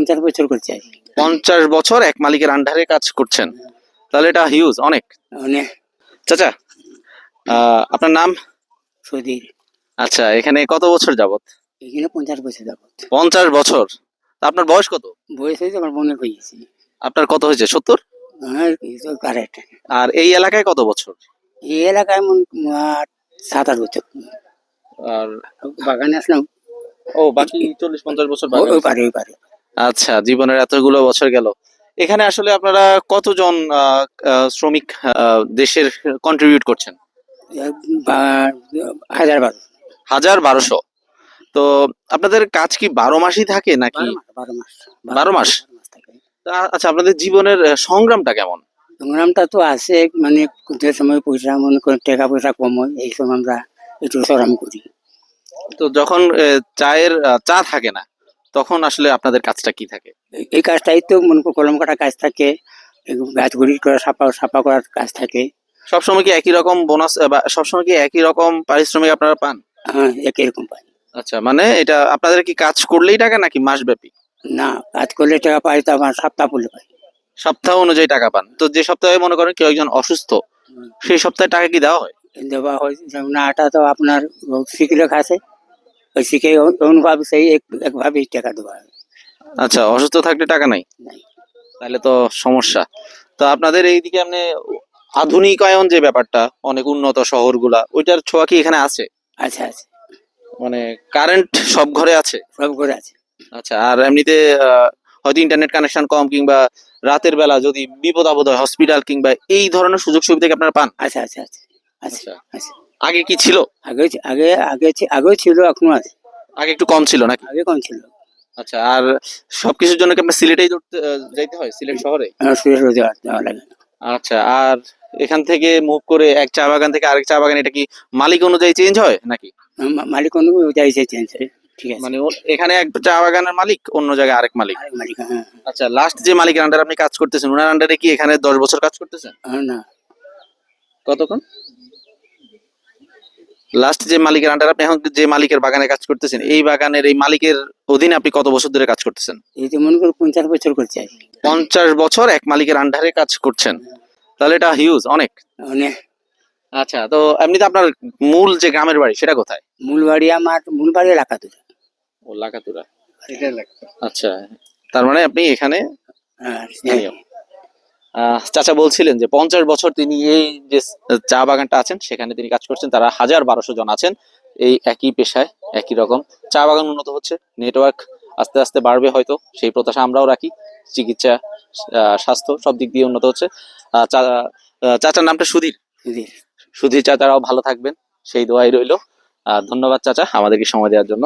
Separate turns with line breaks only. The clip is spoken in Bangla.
পঞ্চাশ বছর করছে
পঞ্চাশ বছর এক মালিকের আন্ডারে কাজ করছেন। তাহলে এটা হিউজ অনেক।
অনেক।
চাচা আহ, আপনার নাম?
সৌদির
আচ্ছা এখানে কত বছর যাবত
এখানে পঞ্চাশ বছর যাবত
পঞ্চাশ বছর। তা আপনার বয়স কত?
বয়স হয়েছে আমার মনে হয়েছে।
আপনার কত হয়েছে সত্তর?
হ্যাঁ কারেক্ট।
আর এই এলাকায় কত বছর?
এই এলাকায় মন আট সাত আট বছর।
আর
বাগানে আসলাম।
ও বাকি চল্লিশ পঞ্চাশ বছর বাকি
ওই পারে ওই পারে।
আচ্ছা জীবনের এতগুলো বছর গেল। এখানে আসলে আপনারা কতজন শ্রমিক দেশের কন্ট্রিবিউট করছেন?
হাজার বারো
হাজার বারোশো। তো আপনাদের কাজ কি বারো মাসই থাকে নাকি?
বারো মাস বারো
আচ্ছা আপনাদের জীবনের সংগ্রামটা কেমন?
সংগ্রামটা তো আছে মানে যে সময় পয়সা মনে করে টাকা পয়সা কম হয় এই সময় আমরা একটু সরাম করি।
তো যখন চায়ের চা থাকে না তখন আসলে আপনাদের কাজটা কি থাকে?
এই- কাজটাই তো মনে করো কলম কাটা কাজ থাকে গাছ গুড়ি করা সাপা সাপা করার কাজ থাকে।
সবসময় কি একই রকম বোনাস বা সবসময় কি একই রকম পারিশ্রমিক আপনারা পান?
হ্যাঁ একই রকম পাই।
আচ্ছা মানে এটা আপনাদের কি কাজ করলেই টাকা নাকি মাস ব্যাপী
না কাজ করলে টাকা পাই তো আমার সপ্তাহ পড়লে পাই।
সপ্তাহ অনুযায়ী টাকা পান। তো যে সপ্তাহে মনে করেন কেউ একজন অসুস্থ সেই সপ্তাহে টাকা কি দেওয়া হয়?
দেওয়া হয় যেমন আটা তো আপনার শিখলে খাসে। ওই শিখে অনুভব সেই এক একভাবেই টাকা দেওয়া হয়।
আচ্ছা অসুস্থ থাকলে টাকা নাই। তাহলে তো সমস্যা। তো আপনাদের এইদিকে আপনি আধুনিকায়ন যে ব্যাপারটা অনেক উন্নত শহরগুলা ওইটার ছোঁয়া কি এখানে আছে?
আচ্ছা আচ্ছা
মানে কারেন্ট সব ঘরে আছে?
সব করে আছে।
আচ্ছা আর এমনিতে হয়তো ইন্টারনেট কানেকশন কম কিংবা রাতের বেলা যদি বিপদ আপদ হয় হসপিটাল কিংবা এই ধরনের সুযোগ সুবিধা কি আপনারা পান?
আচ্ছা আচ্ছা আচ্ছা আচ্ছা।
আচ্ছা আগে কি ছিল?
আগে আগে আগে আগেও ছিল এখনও আছে।
আগে একটু কম ছিল নাকি?
আগে কম ছিল।
আচ্ছা আর সবকিছুর জন্য কি আপনার সিলেটেই যাইতে হয়? সিলেট শহরে?
লাগে।
আচ্ছা আর এখান থেকে মুভ করে এক চা বাগান থেকে আরেক চা বাগান এটা কি মালিক অনুযায়ী চেঞ্জ হয় নাকি?
মালিক অনুযায়ী চেঞ্জ হয় ঠিক আছে।
মানে এখানে এক চা বাগানের মালিক অন্য জায়গায় আরেক মালিক?
মালিক হ্যাঁ।
আচ্ছা লাস্ট যে মালিকের আন্ডারে আপনি কাজ করতেছেন ওনার আন্ডারে কি এখানে দশ বছর কাজ করতেছেন?
হ্যাঁ, না।
কতক্ষণ? লাস্ট যে মালিকের আন্ডার আপনি এখন যে মালিকের বাগানে কাজ করতেছেন এই বাগানের এই মালিকের অধীনে আপনি কত বছর ধরে কাজ করতেছেন?
এই যে মনে করো পঞ্চাশ বছর করছে
পঞ্চাশ বছর এক মালিকের আন্ডারে কাজ করছেন। তাহলে এটা হিউজ অনেক।
অনেক।
আচ্ছা তো এমনিতে আপনার মূল যে গ্রামের বাড়ি সেটা কোথায়?
মূল বাড়ি আমার মূল বাড়ি এলাকা তো
ও লাকাতুরা। আচ্ছা তার মানে আপনি এখানে
হ্যাঁ,
চাচা বলছিলেন যে পঞ্চাশ বছর তিনি এই যে চা বাগানটা আছেন সেখানে তিনি কাজ করছেন তারা হাজার বারোশো জন আছেন। এই একই পেশায় একই রকম। চা বাগান উন্নত হচ্ছে নেটওয়ার্ক আস্তে আস্তে বাড়বে হয়তো সেই প্রত্যাশা আমরাও রাখি। চিকিৎসা আহ, স্বাস্থ্য সব দিক দিয়ে উন্নত হচ্ছে। চাচার নামটা সুধীর।
সুধীর।
সুধীর চাচারাও ভালো থাকবেন সেই দোয়াই রইল। আর ধন্যবাদ চাচা আমাদেরকে সময় দেওয়ার জন্য।